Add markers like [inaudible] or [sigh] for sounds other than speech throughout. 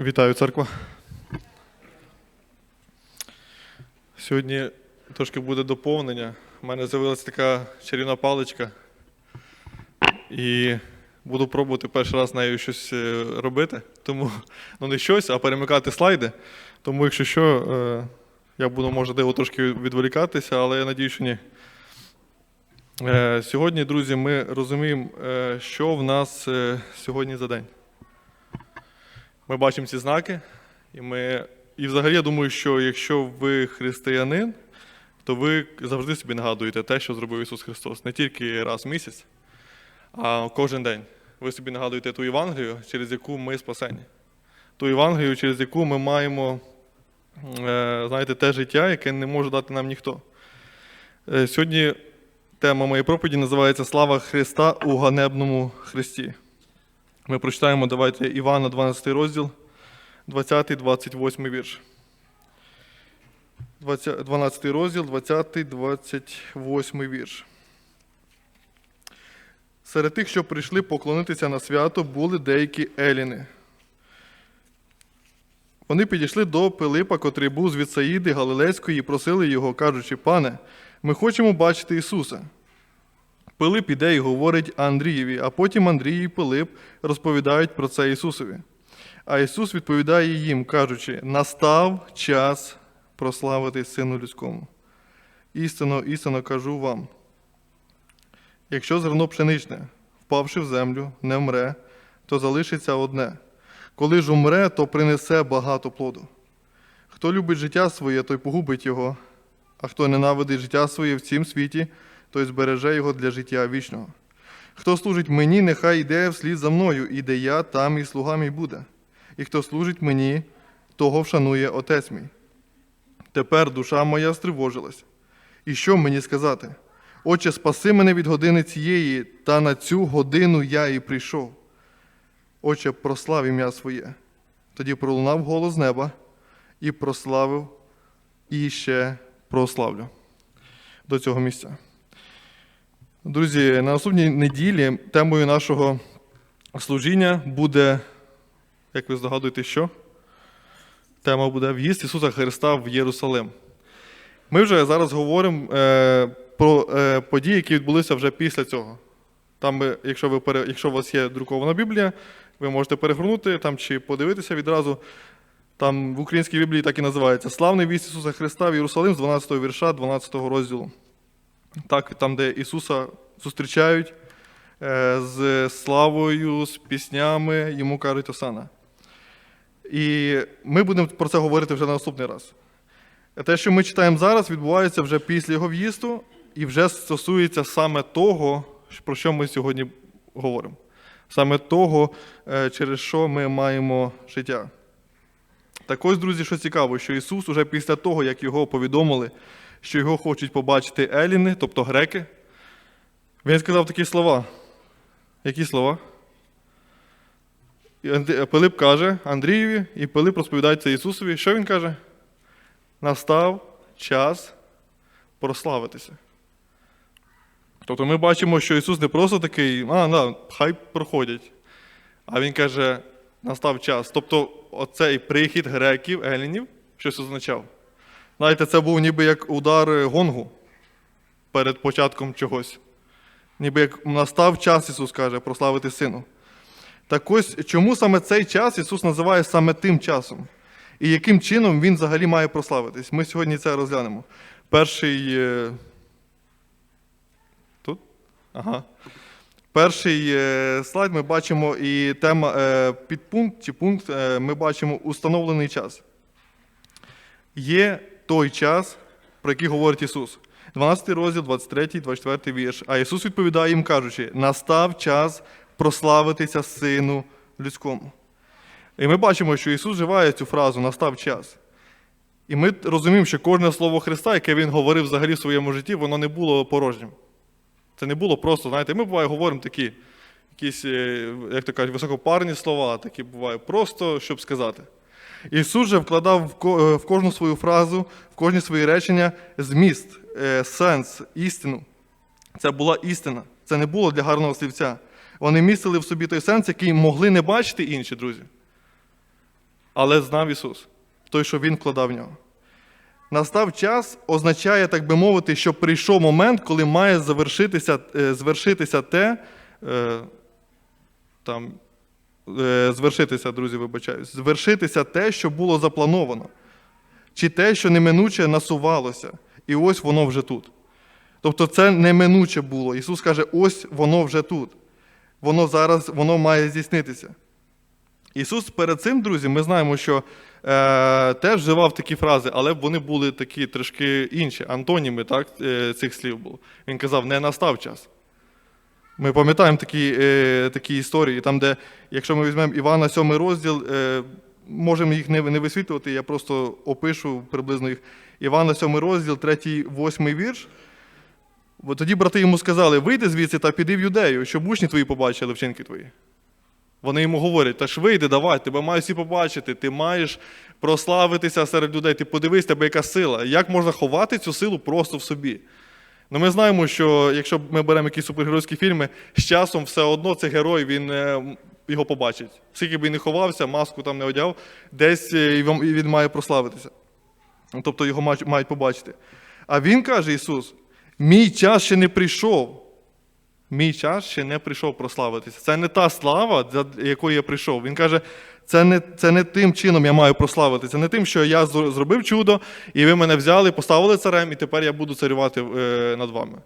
Вітаю, церква. Сьогодні трошки буде доповнення. У мене з'явилася така чарівна паличка. І буду пробувати перший раз нею щось е, робити. Тому, ну не щось, а перемикати слайди. Тому, якщо що, е, я буду, можливо, трошки відволікатися, але я надію, що ні. Е, Сьогодні, друзі, ми розуміємо, що в нас сьогодні за день. Ми бачимо ці знаки, і ми. І взагалі я думаю, що якщо ви християнин, то ви завжди собі нагадуєте те, що зробив Ісус Христос. Не тільки раз в місяць, а кожен день. Ви собі нагадуєте ту Євангелію, через яку ми спасені. Ту Євангелію, через яку ми маємо, е, знаєте, те життя, яке не може дати нам ніхто. Е, Сьогодні тема моєї проповіді називається Слава Христа у ганебному Христі. Ми прочитаємо, давайте Івана, 12 розділ, 20-28 вірш. 12 розділ, 20-28 вірш. Серед тих, що прийшли поклонитися на свято, були деякі еліни. Вони підійшли до Пилипа, котрий був з Віцаїди Галилейської, і просили його, кажучи, пане, ми хочемо бачити Ісуса. Пилип іде і говорить Андрієві, а потім Андрій і Пилип розповідають про це Ісусові. А Ісус відповідає їм, кажучи: настав час прославити Сину людському. Істинно, істинно кажу вам. Якщо зерно пшеничне, впавши в землю, не вмре, то залишиться одне. Коли ж умре, то принесе багато плоду. Хто любить життя своє, той погубить його, а хто ненавидить життя своє в цім світі, той збереже його для життя вічного. Хто служить мені, нехай йде вслід за мною, і де я, там і слуга мій буде. І хто служить мені, того вшанує Отець мій. Тепер душа моя стривожилась. І що мені сказати? Отче, спаси мене від години цієї, та на цю годину я і прийшов. Отче, прослав ім'я своє. Тоді пролунав голос з неба і прославив, і ще прославлю до цього місця. Друзі, на наступній неділі темою нашого служіння буде, як ви здогадуєте, що? Тема буде в'їзд Ісуса Христа в Єрусалим. Ми вже зараз говоримо е, про е, події, які відбулися вже після цього. Там, якщо, ви, якщо у вас є друкована Біблія, ви можете перегорнути там, чи подивитися відразу. Там в українській Біблії так і називається Славний вість Ісуса Христа в Єрусалим з 12 вірша, 12 розділу. Так, там, де Ісуса зустрічають е, з славою, з піснями, йому кажуть Осана. І ми будемо про це говорити вже на наступний раз. Те, що ми читаємо зараз, відбувається вже після його в'їзду і вже стосується саме того, про що ми сьогодні говоримо. Саме того, е, через що ми маємо життя. Так ось, друзі, що цікаво, що Ісус уже після того, як його повідомили, що його хочуть побачити еліни, тобто греки, він сказав такі слова. Які слова? Пилип каже Андрієві, і Пилип розповідає це Ісусові. Що він каже? Настав час прославитися. Тобто ми бачимо, що Ісус не просто такий, а, на, хай проходять. А Він каже, настав час. Тобто, оцей прихід греків, елінів, щось означав. Знаєте, це був ніби як удар гонгу перед початком чогось. Ніби як настав час, Ісус каже, прославити Сину. Так ось чому саме цей час Ісус називає саме тим часом? І яким чином Він взагалі має прославитись? Ми сьогодні це розглянемо. Перший. е, Тут? Ага. Перший е, слайд ми бачимо і тема е, підпункт чи пункт ми бачимо установлений час. Є той час, про який говорить Ісус. 12 розділ, 23, 24 вірш. А Ісус відповідає їм, кажучи: настав час прославитися Сину людському. І ми бачимо, що Ісус вживає цю фразу настав час. І ми розуміємо, що кожне слово Христа, яке Він говорив взагалі в своєму житті, воно не було порожнім. Це не було просто, знаєте, ми буває говоримо такі, якісь, е, як то кажуть, високопарні слова, такі бувають, просто щоб сказати. Ісус же вкладав е, в кожну свою фразу, в кожні свої речення зміст, е, сенс, істину. Це була істина. Це не було для гарного слівця. Вони містили в собі той сенс, який могли не бачити інші друзі. але знав Ісус, той, що Він вкладав в нього. Настав час означає, так би мовити, що прийшов момент, коли має завершитися, е, звершитися те, там, звершитися, друзі, вибачаюсь, звершитися те, що було заплановано, чи те, що неминуче насувалося, і ось воно вже тут. Тобто це неминуче було. Ісус каже, ось воно вже тут. Воно зараз воно має здійснитися. Ісус перед цим, друзі, ми знаємо, що е, теж вживав такі фрази, але вони були такі трошки інші, антоніми так, е, цих слів було. Він казав, не настав час. Ми пам'ятаємо такі, е, такі історії, там, де, якщо ми візьмемо Івана 7 розділ, е, можемо їх не, не висвітлювати, я просто опишу приблизно їх. Івана 7 розділ, 3, 8 вірш. Бо тоді брати йому сказали: вийди звідси та піди в юдею, щоб учні твої побачили вчинки твої. Вони йому говорять, та ж вийди, давай, тебе мають всі побачити, ти маєш прославитися серед людей, ти подивись, тебе яка сила. Як можна ховати цю силу просто в собі? Ну, ми знаємо, що якщо ми беремо якісь супергеройські фільми, з часом все одно цей герой він е, його побачить. Скільки б він не ховався, маску там не одяв, десь е, він має прославитися. Ну, Тобто його мають- побачити. А він каже, Ісус, мій час ще не прийшов. Мій час ще не прийшов прославитися. Це не та слава, для якої я прийшов. Він каже, це не, це не тим чином я маю прославитися, не тим, що я зробив чудо, і ви мене взяли, поставили царем, і тепер я буду царювати е, над вами.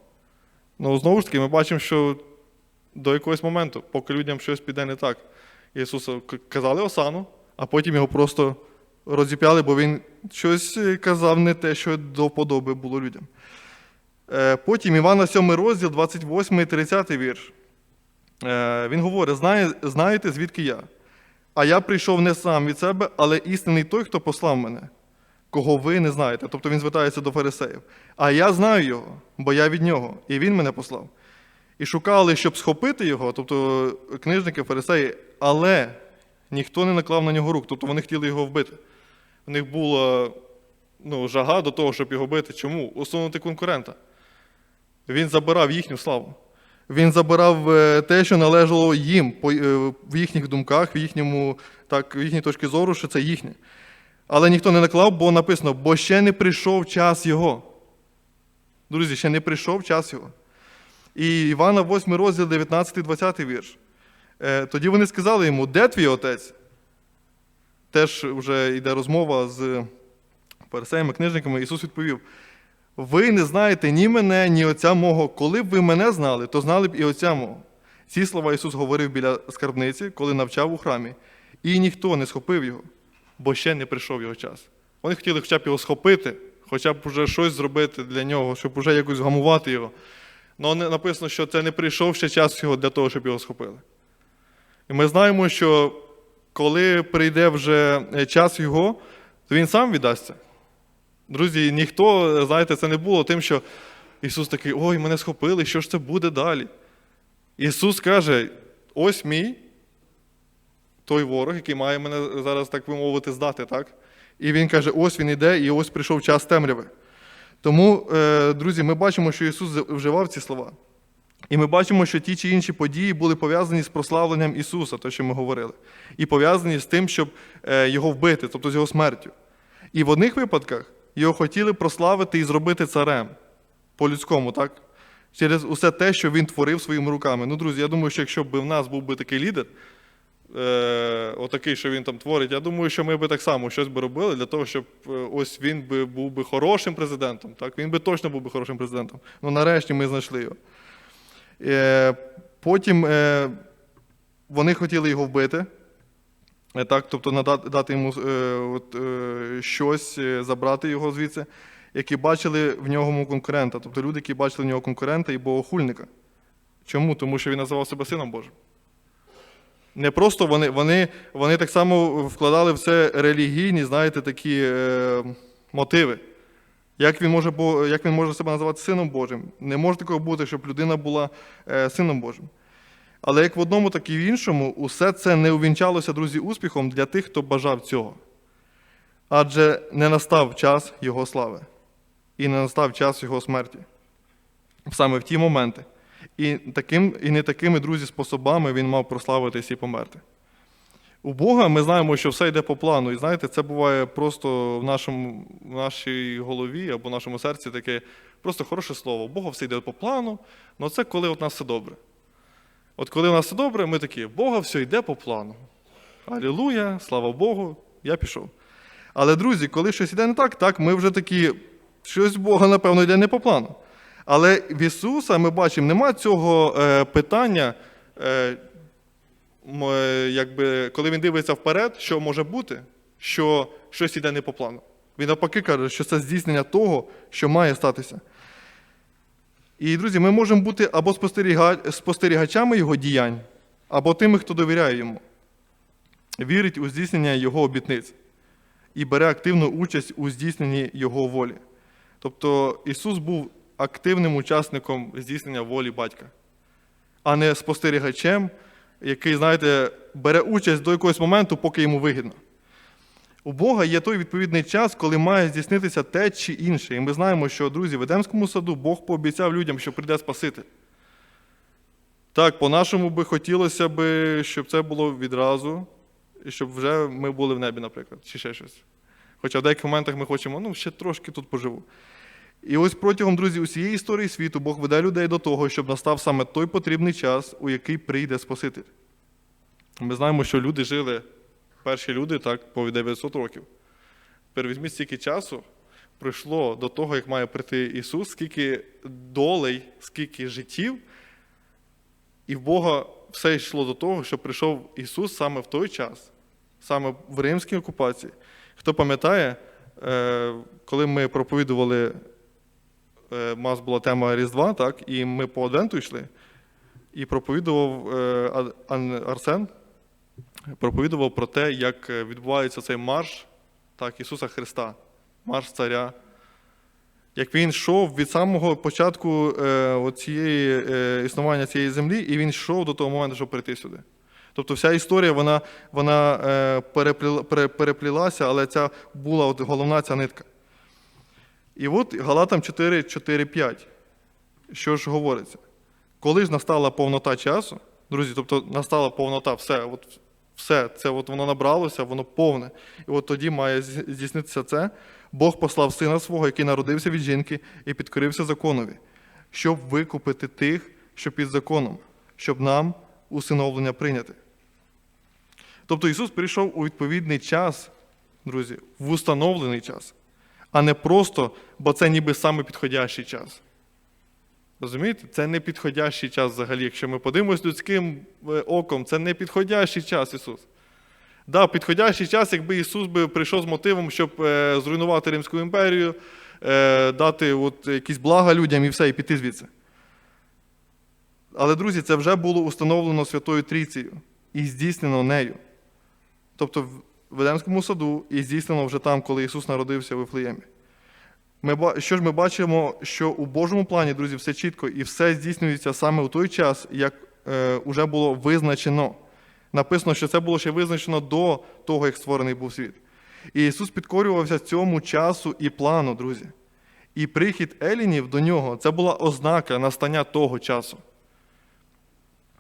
Ну, знову ж таки, ми бачимо, що до якогось моменту, поки людям щось піде не так. Ісусу казали Осану, а потім його просто розіп'яли, бо він щось е, казав не те, що до вподоби було людям. Е, Потім Івана 7 розділ, 28 30 вірш. Е, Він говорить: «Знає- знаєте, звідки я? А я прийшов не сам від себе, але істинний той, хто послав мене, кого ви не знаєте. Тобто він звертається до фарисеїв. А я знаю його, бо я від нього, і він мене послав. І шукали, щоб схопити його, тобто книжники, фарисеї, але ніхто не наклав на нього рук, тобто вони хотіли його вбити. У них була ну, жага до того, щоб його бити. Чому? Усунути конкурента. Він забирав їхню славу. Він забирав е, те, що належало їм е, в їхніх думках, в їхньому, так, в їхній точці зору, що це їхнє. Але ніхто не наклав, бо написано, бо ще не прийшов час його. Друзі, ще не прийшов час його. І Івана 8 розділ 19-20 вірш. Е, Тоді вони сказали йому, де твій отець? Теж вже йде розмова з фарисеями, книжниками. Ісус відповів: ви не знаєте ні мене, ні Отця мого. Коли б ви мене знали, то знали б і Отця мого. Ці слова Ісус говорив біля скарбниці, коли навчав у храмі. І ніхто не схопив його, бо ще не прийшов його час. Вони хотіли хоча б його схопити, хоча б вже щось зробити для нього, щоб вже якось гамувати його. Але написано, що це не прийшов ще час його для того, щоб його схопили. І ми знаємо, що коли прийде вже е, час його, то він сам віддасться. Друзі, ніхто, знаєте, це не було тим, що Ісус такий, ой, мене схопили, що ж це буде далі? Ісус каже: ось мій, той ворог, який має мене зараз, так би мовити, здати, так? І Він каже, ось він іде, і ось прийшов час темряви. Тому, е, друзі, ми бачимо, що Ісус вживав ці слова. І ми бачимо, що ті чи інші події були пов'язані з прославленням Ісуса, те, що ми говорили, і пов'язані з тим, щоб е, його вбити, тобто з його смертю. І в одних випадках його хотіли прославити і зробити царем по-людському, так? Через усе те, що він творив своїми руками. Ну, друзі, я думаю, що якщо б в нас був би такий лідер, е, отакий, що він там творить, я думаю, що ми би так само щось би робили для того, щоб е, ось він би був би хорошим президентом. Так? Він би точно був би хорошим президентом. Ну, нарешті ми знайшли його. Е, потім е, вони хотіли його вбити. Е, Так, тобто надати дати йому е, от, е, щось, е, забрати його звідси, які бачили в ньому конкурента. Тобто люди, які бачили в нього конкурента і богохульника. Чому? Тому що він називав себе Сином Божим. Не просто вони, вони, вони так само вкладали в це релігійні, знаєте, такі е, мотиви. Як він, може, як він може себе називати Сином Божим? Не може такого бути, щоб людина була е, Сином Божим. Але як в одному, так і в іншому, усе це не увінчалося, друзі, успіхом для тих, хто бажав цього. Адже не настав час Його слави, і не настав час Його смерті. Саме в ті моменти. І, таким, і не такими, друзі, способами він мав прославитись і померти. У Бога ми знаємо, що все йде по плану. І знаєте, це буває просто в, нашому, в нашій голові або в нашому серці таке просто хороше слово. У Бога все йде по плану, але це коли у нас все добре. От коли у нас все добре, ми такі, Бога все йде по плану. Алілуя, слава Богу, я пішов. Але, друзі, коли щось йде не так, так, ми вже такі, щось Бога, напевно, йде не по плану. Але в Ісуса ми бачимо, нема цього е, питання, е, е, якби, коли він дивиться вперед, що може бути, що щось йде не по плану. Він навпаки каже, що це здійснення того, що має статися. І, друзі, ми можемо бути або спостерігачами його діянь, або тими, хто довіряє йому, вірить у здійснення його обітниць і бере активну участь у здійсненні його волі. Тобто Ісус був активним учасником здійснення волі батька, а не спостерігачем, який, знаєте, бере участь до якогось моменту, поки йому вигідно. У Бога є той відповідний час, коли має здійснитися те чи інше. І ми знаємо, що, друзі, в Едемському саду Бог пообіцяв людям, що прийде Спаситель. Так, по-нашому би хотілося би, щоб це було відразу, і щоб вже ми були в небі, наприклад, чи ще щось. Хоча в деяких моментах ми хочемо, ну, ще трошки тут поживу. І ось протягом, друзі, усієї історії світу Бог веде людей до того, щоб настав саме той потрібний час, у який прийде Спаситель. Ми знаємо, що люди жили, перші люди, так, по 900 років. Тепер візьміть стільки часу пройшло до того, як має прийти Ісус, скільки долей, скільки життів, і в Бога все йшло до того, що прийшов Ісус саме в той час, саме в римській окупації. Хто пам'ятає, е, коли ми проповідували, е, у нас була тема Різдва, так, і ми по Адвенту йшли, і проповідував е, Арсен, проповідував про те, як е, відбувається цей марш так, Ісуса Христа, марш Царя. Як він йшов від самого початку е, цієї, е, існування цієї землі, і він йшов до того моменту, щоб прийти сюди. Тобто вся історія вона, вона е, перепліла, пере- переплілася, але ця була от головна ця нитка. І от Галатам 4, 4, 5. Що ж говориться? Коли ж настала повнота часу, друзі, тобто настала повнота, все, от, все, це от воно набралося, воно повне. І от тоді має здійснитися це. Бог послав сина свого, який народився від жінки і підкорився законові, щоб викупити тих, що під законом, щоб нам усиновлення прийняти. Тобто Ісус прийшов у відповідний час, друзі, в установлений час, а не просто, бо це ніби саме підходящий час. Розумієте? Це не підходящий час взагалі. Якщо ми подивимось людським е, оком, це не підходящий час Ісус. Да, підходящий час, якби Ісус би прийшов з мотивом, щоб е, зруйнувати Римську імперію, е, дати от якісь блага людям і все, і піти звідси. Але, друзі, це вже було установлено Святою Трійцею і здійснено нею. Тобто в Едемському саду і здійснено вже там, коли Ісус народився в Вифлеємі. Ми, що ж ми бачимо, що у Божому плані, друзі, все чітко і все здійснюється саме у той час, як е, було визначено. Написано, що це було ще визначено до того, як створений був світ. І Ісус підкорювався цьому часу і плану, друзі. І прихід Елінів до нього це була ознака настання того часу.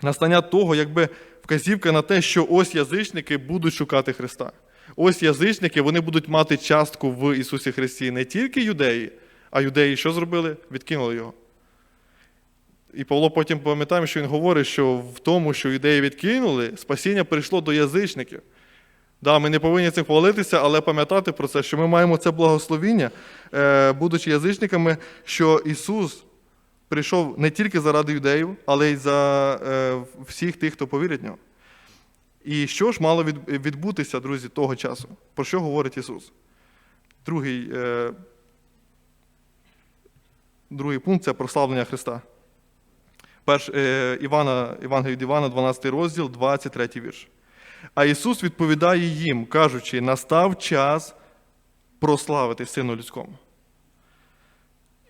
Настання того, якби вказівка на те, що ось язичники будуть шукати Христа. Ось язичники, вони будуть мати частку в Ісусі Христі не тільки юдеї, а юдеї що зробили? Відкинули його. І Павло потім пам'ятаємо, що він говорить, що в тому, що юдеї відкинули, спасіння прийшло до язичників. Да, ми не повинні цим хвалитися, але пам'ятати про це, що ми маємо це благословіння, е, будучи язичниками, що Ісус прийшов не тільки заради юдеїв, але й за е, всіх тих, хто повірить в нього. І що ж мало відбутися, друзі, того часу? Про що говорить Ісус? Другий, е, другий пункт це прославлення Христа. Перш, е, Івана, Євангелій від Івана, 12 розділ, 23 вірш. А Ісус відповідає їм, кажучи, настав час прославити Сину Людському.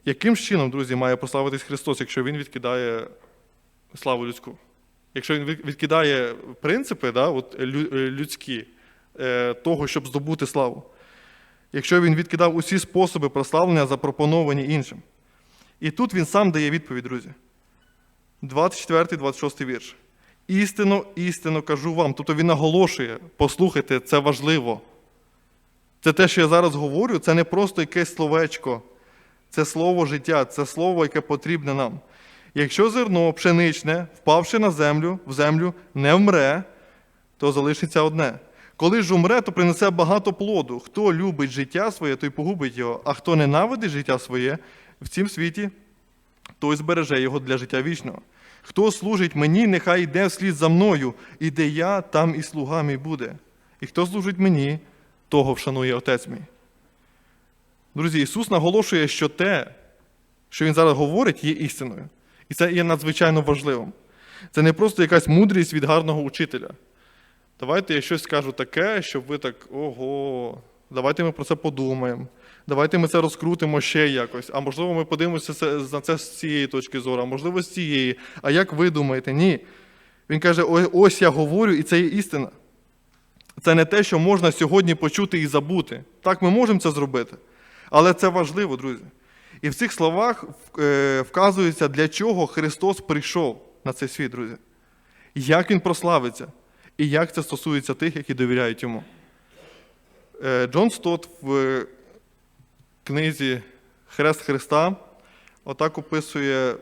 Яким чином, друзі, має прославитись Христос, якщо Він відкидає славу людську? Якщо Він відкидає принципи да, от, е, людські е, того, щоб здобути славу? Якщо Він відкидав усі способи прославлення, запропоновані іншим. І тут він сам дає відповідь, друзі. 24-26 вірш. Істинно, істинно кажу вам. Тобто він наголошує, послухайте, це важливо. Це те, що я зараз говорю, це не просто якесь словечко. Це слово життя, це слово, яке потрібне нам. Якщо зерно пшеничне, впавши на землю, в землю, не вмре, то залишиться одне. Коли ж умре, то принесе багато плоду. Хто любить життя своє, той погубить його, а хто ненавидить життя своє в цім світі, той збереже його для життя вічного. Хто служить мені, нехай йде вслід за мною, і де я, там і слуга мій буде. І хто служить мені, того вшанує Отець мій. Друзі, Ісус наголошує, що те, що Він зараз говорить, є істиною. І це є надзвичайно важливим. Це не просто якась мудрість від гарного учителя. Давайте я щось скажу таке, щоб ви так, ого, давайте ми про це подумаємо. Давайте ми це розкрутимо ще якось. А можливо, ми подивимося на це з цієї точки зору, а можливо, з цієї. А як ви думаєте? Ні. Він каже: ось я говорю, і це є істина. Це не те, що можна сьогодні почути і забути. Так, ми можемо це зробити. Але це важливо, друзі. І в цих словах е, вказується, для чого Христос прийшов на цей світ, друзі. Як Він прославиться, і як це стосується тих, які довіряють йому. Е, Джон Стот в книзі Хрест Христа отак описує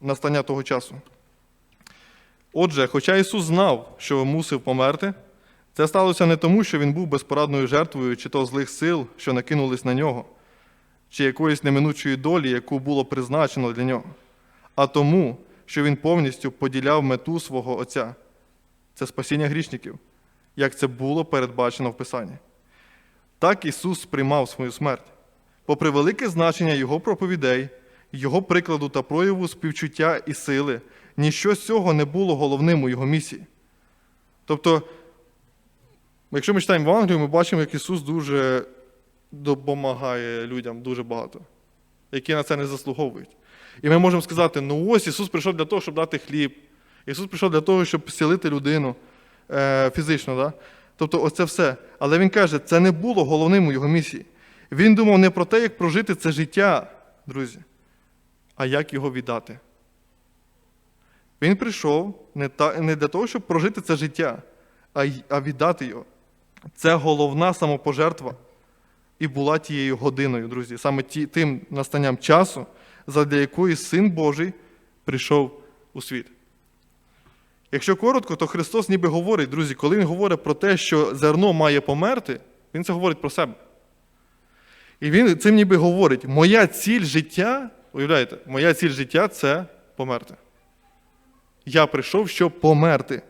настання того часу. Отже, хоча Ісус знав, що мусив померти, це сталося не тому, що Він був безпорадною жертвою чи то злих сил, що накинулись на нього, чи якоїсь неминучої долі, яку було призначено для нього, а тому, що Він повністю поділяв мету свого Отця це спасіння грішників, як це було передбачено в Писанні. Так Ісус сприймав свою смерть. Попри велике значення Його проповідей, Його прикладу та прояву співчуття і сили, ніщо з цього не було головним у Його місії. Тобто, якщо ми читаємо Евангелію, ми бачимо, як Ісус дуже допомагає людям дуже багато, які на це не заслуговують. І ми можемо сказати: ну ось Ісус прийшов для того, щоб дати хліб. Ісус прийшов для того, щоб зцілити людину е, фізично. Да? Тобто, оце все. Але Він каже, це не було головним у його місії. Він думав не про те, як прожити це життя, друзі, а як його віддати. Він прийшов не, та, не для того, щоб прожити це життя, а, а віддати його. Це головна самопожертва і була тією годиною, друзі, саме тим настанням часу, задля якої Син Божий прийшов у світ. Якщо коротко, то Христос ніби говорить, друзі, коли Він говорить про те, що зерно має померти, Він це говорить про себе. І він цим ніби говорить: моя ціль життя, уявляєте, моя ціль життя це померти. Я прийшов, щоб померти.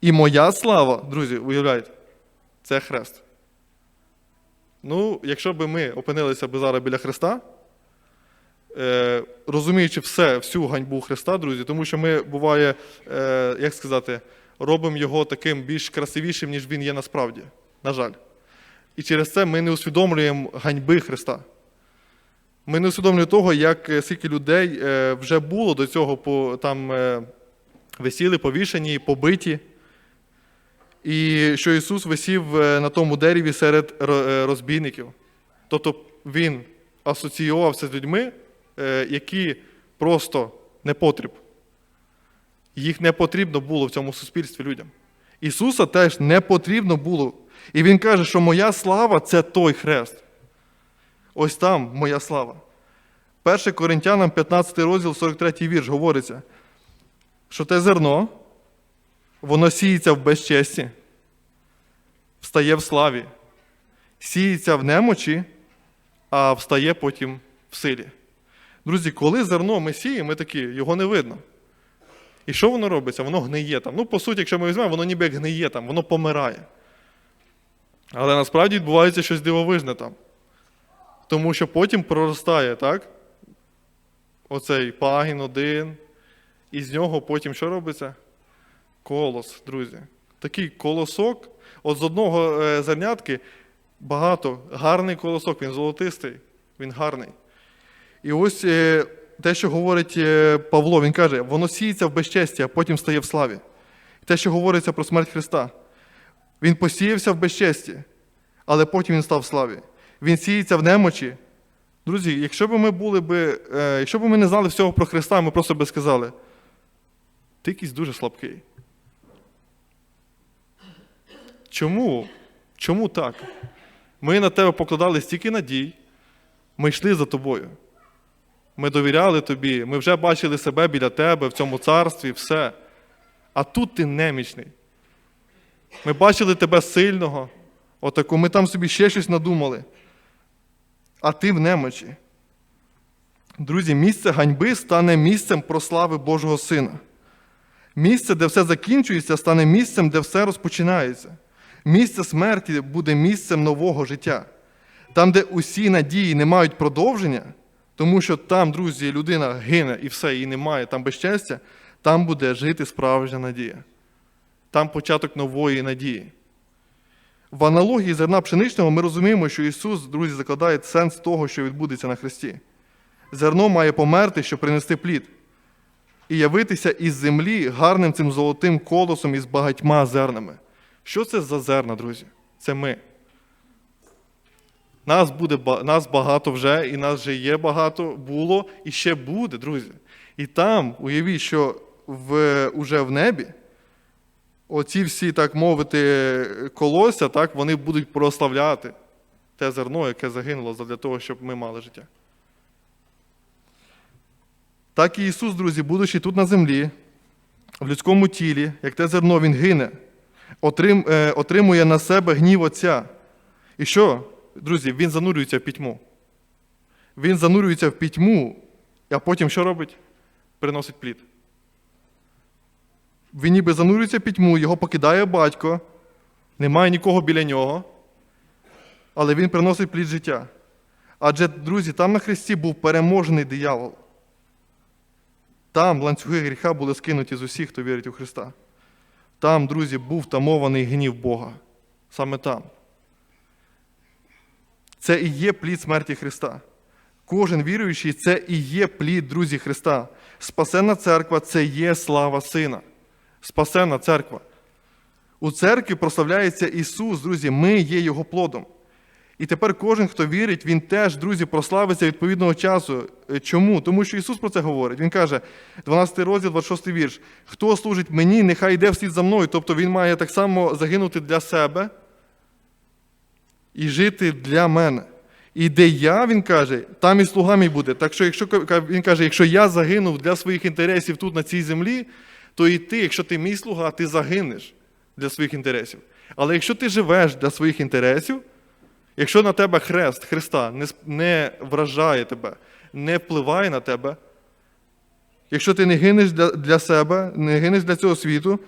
І моя слава, друзі, уявляєте, це хрест. Ну, якщо б ми опинилися б зараз біля Христа, е, розуміючи все, всю ганьбу Христа, друзі, тому що ми буває, е, як сказати, робимо його таким більш красивішим, ніж він є насправді. На жаль. І через це ми не усвідомлюємо ганьби Христа. Ми не усвідомлюємо того, як е, скільки людей вже було до цього там висіли, повішені, побиті. І що Ісус висів е, на тому дереві серед е, розбійників. Тобто Він асоціювався з людьми, е, які просто не потріб. Їх не потрібно було в цьому суспільстві людям. Ісуса теж не потрібно було. І Він каже, що моя слава це той хрест. Ось там моя слава. 1 Коринтянам 15 розділ, 43 вірш говориться, що те зерно, воно сіється в безчесті, встає в славі, сіється в немочі, а встає потім в силі. Друзі, коли зерно ми сіємо, ми такі, його не видно. І що воно робиться? Воно гниє там. Ну, по суті, якщо ми візьмемо, воно ніби як гниє там, воно помирає. Але насправді відбувається щось дивовижне там. Тому що потім проростає, так? Оцей пагін один. І з нього потім що робиться? Колос, друзі. Такий колосок. От з одного е, зернятки багато. Гарний колосок, він золотистий, він гарний. І ось е, те, що говорить е, Павло, він каже, воно сіється в безчесті, а потім стає в славі. Те, що говориться про смерть Христа. Він посіявся в безчесті, але потім він став в славі. Він сіється в немочі. Друзі, якщо б ми були би, якщо б ми не знали всього про Христа, ми просто би сказали, ти якийсь дуже слабкий. Чому? Чому так? Ми на тебе покладали стільки надій, ми йшли за тобою. Ми довіряли тобі, ми вже бачили себе біля тебе в цьому царстві, все. А тут ти немічний. Ми бачили тебе сильного, отаку, ми там собі ще щось надумали. А ти в немочі. Друзі, місце ганьби стане місцем прослави Божого Сина. Місце, де все закінчується, стане місцем, де все розпочинається. Місце смерті буде місцем нового життя. Там, де усі надії не мають продовження, тому що там, друзі, людина гине і все, її немає, там безчестя, там буде жити справжня надія. Там початок нової надії. В аналогії зерна пшеничного ми розуміємо, що Ісус, друзі, закладає сенс того, що відбудеться на Христі. Зерно має померти, щоб принести плід, і явитися із землі гарним цим золотим колосом із багатьма зернами. Що це за зерна, друзі? Це ми. Нас буде нас багато вже, і нас вже є багато, було і ще буде, друзі. І там, уявіть, що в, уже в небі оці всі, так мовити, колосся, так, вони будуть прославляти те зерно, яке загинуло для того, щоб ми мали життя. Так і Ісус, друзі, будучи тут на землі, в людському тілі, як те зерно, Він гине, отримує на себе гнів Отця. І що, друзі, Він занурюється в пітьму. Він занурюється в пітьму, а потім що робить? Приносить плід. Він ніби занурюється в пітьму, його покидає батько, немає нікого біля нього, але він приносить плід життя. Адже, друзі, там на Христі був переможений диявол. Там ланцюги гріха були скинуті з усіх, хто вірить у Христа. Там, друзі, був тамований гнів Бога. Саме там. Це і є плід смерті Христа. Кожен віруючий це і є плід, друзі, Христа. Спасенна церква це є слава Сина. Спасенна церква. У церкві прославляється Ісус, друзі, ми є Його плодом. І тепер кожен, хто вірить, він теж, друзі, прославиться відповідного часу. Е, Чому? Тому що Ісус про це говорить. Він каже, 12 розділ, 26 вірш: Хто служить мені, нехай йде вслід за мною. Тобто Він має так само загинути для себе і жити для мене. І де я, він каже, там і слуга мій буде. Так що, якщо він каже, якщо я загинув для своїх інтересів тут на цій землі, то і ти, якщо ти мій слуга, ти загинеш для своїх інтересів. Але якщо ти живеш для своїх інтересів, якщо на тебе хрест Христа не, вражає тебе, не впливає на тебе, якщо ти не гинеш для, для себе, не гинеш для цього світу,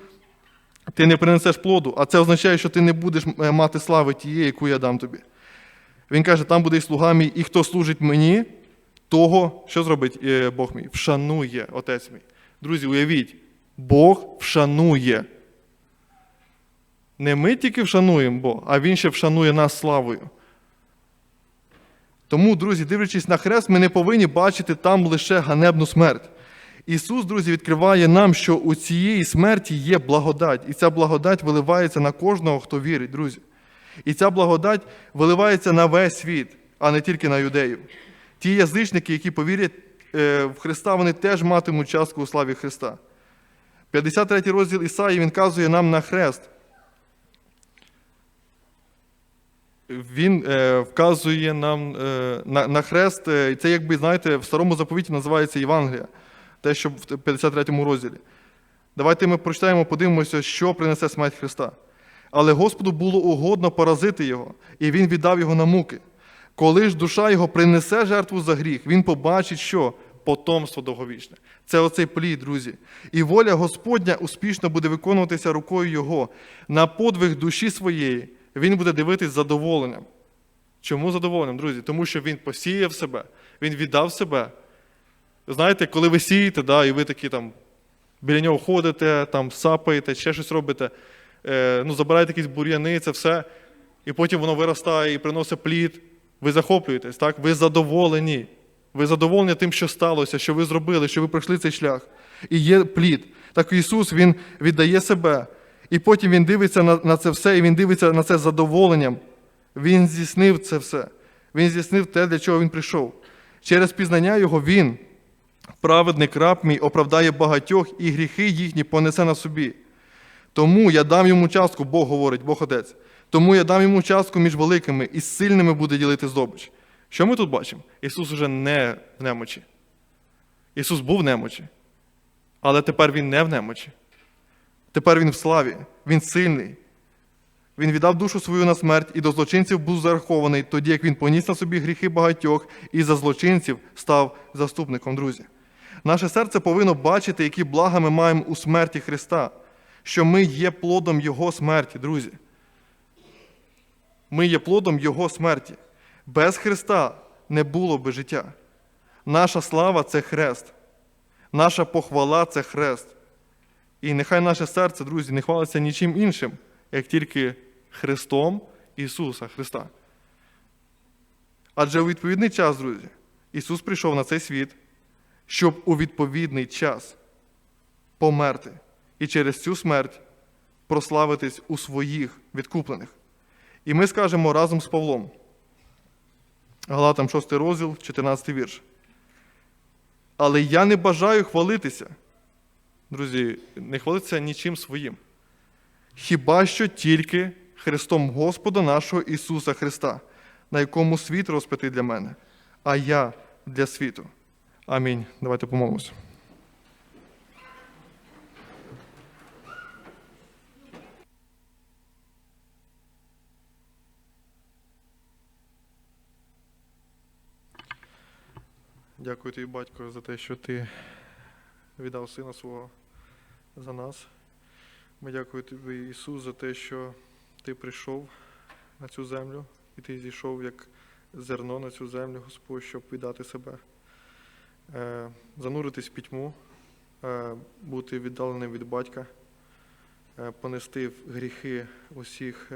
ти не принесеш плоду, а це означає, що ти не будеш е, мати слави тієї, яку я дам тобі. Він каже, там буде і слуга мій, і хто служить мені, того, що зробить е, Бог мій? Вшанує Отець мій. Друзі, уявіть, Бог вшанує. Не ми тільки вшануємо Бога, а Він ще вшанує нас славою. Тому, друзі, дивлячись на хрест, ми не повинні бачити там лише ганебну смерть. Ісус, друзі, відкриває нам, що у цієї смерті є благодать, і ця благодать виливається на кожного, хто вірить, друзі. І ця благодать виливається на весь світ, а не тільки на юдеїв. Ті язичники, які повірять е, в Христа, вони теж матимуть частку у славі Христа. 53 розділ Ісаї він казує нам на хрест. Він е, вказує нам е, на, на хрест. е, Це, якби, знаєте, в старому заповіті називається Євангелія, те, що в 53-му розділі. Давайте ми прочитаємо, подивимося, що принесе смерть Христа. Але Господу було угодно поразити його, і він віддав його на муки. Коли ж душа його принесе жертву за гріх, він побачить, що потомство довговічне. Це оцей плід, друзі. І воля Господня успішно буде виконуватися рукою Його. На подвиг душі своєї він буде дивитись задоволенням. Чому задоволенням, друзі? Тому що він посіяв себе, він віддав себе. Знаєте, коли ви сієте, да, і ви такі там біля нього ходите, там сапаєте, ще щось робите, е, ну, забираєте якісь бур'яни, це все, і потім воно виростає і приносить плід. Ви захоплюєтесь, так? Ви задоволені. Ви задоволені тим, що сталося, що ви зробили, що ви пройшли цей шлях. І є плід. Так Ісус Він віддає себе. І потім Він дивиться на, на це все, і Він дивиться на це з задоволенням. Він здійснив це все. Він здійснив те, для чого він прийшов. Через пізнання Його Він Праведник раб мій оправдає багатьох, і гріхи їхні понесе на собі. Тому я дам йому частку, Бог говорить, Бог Отець. Тому я дам йому частку між великими і сильними буде ділити здобич. Що ми тут бачимо? Ісус уже не в немочі. Ісус був в немочі, але тепер Він не в немочі. Тепер Він в славі, Він сильний. Він віддав душу свою на смерть і до злочинців був зарахований, тоді як він поніс на собі гріхи багатьох і за злочинців став заступником, друзі. Наше серце повинно бачити, які блага ми маємо у смерті Христа, що ми є плодом Його смерті, друзі. Ми є плодом Його смерті. Без Христа не було би життя. Наша слава це хрест. Наша похвала це хрест. І нехай наше серце, друзі, не хвалиться нічим іншим, як тільки Христом Ісуса Христа. Адже у відповідний час, друзі, Ісус прийшов на цей світ, щоб у відповідний час померти і через цю смерть прославитись у своїх відкуплених. І ми скажемо разом з Павлом, Галатам 6 розділ, 14 вірш. Але я не бажаю хвалитися. Друзі, не хвалитися нічим своїм. Хіба що тільки Христом Господа нашого Ісуса Христа, на якому світ розпитий для мене, а я для світу. Амінь. Давайте помолимося. Дякую тобі, батько, за те, що ти віддав сина свого за нас. Ми дякуємо тобі, Ісус, за те, що ти прийшов на цю землю, і ти зійшов як зерно на цю землю, Господь, щоб віддати себе, е, зануритись в пітьму, е, бути віддаленим від батька, е, понести в гріхи усіх,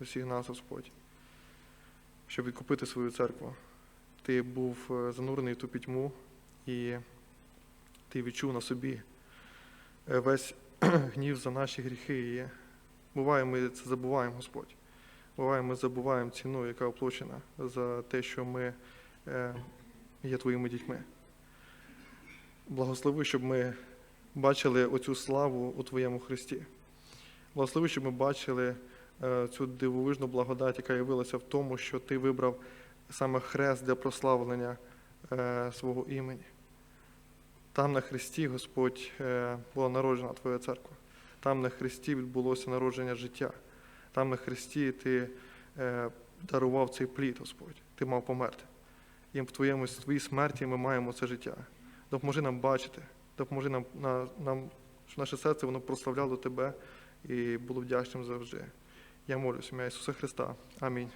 усіх нас, Господь, щоб відкупити свою церкву. Ти був занурений в ту пітьму, і ти відчув на собі е, весь [clears throat] гнів за наші гріхи. Буває, ми це забуваємо, Господь. Буває, ми забуваємо ціну, яка оплачена за те, що ми е, є твоїми дітьми. Благослови, щоб ми бачили оцю славу у Твоєму Христі. Благослови, щоб ми бачили е, цю дивовижну благодать, яка явилася в тому, що Ти вибрав саме хрест для прославлення свого імені. Там на Христі, Господь, е, була народжена Твоя церква. Там на Христі відбулося народження життя. Там на Христі Ти е, дарував цей плід, Господь. Ти мав померти. І в Твоєму Твоїй смерті ми маємо це життя. Допоможи нам бачити, допоможи нам, на, нам щоб наше серце воно прославляло Тебе і було вдячним завжди. Я молюся, ім'я Ісуса Христа. Амінь.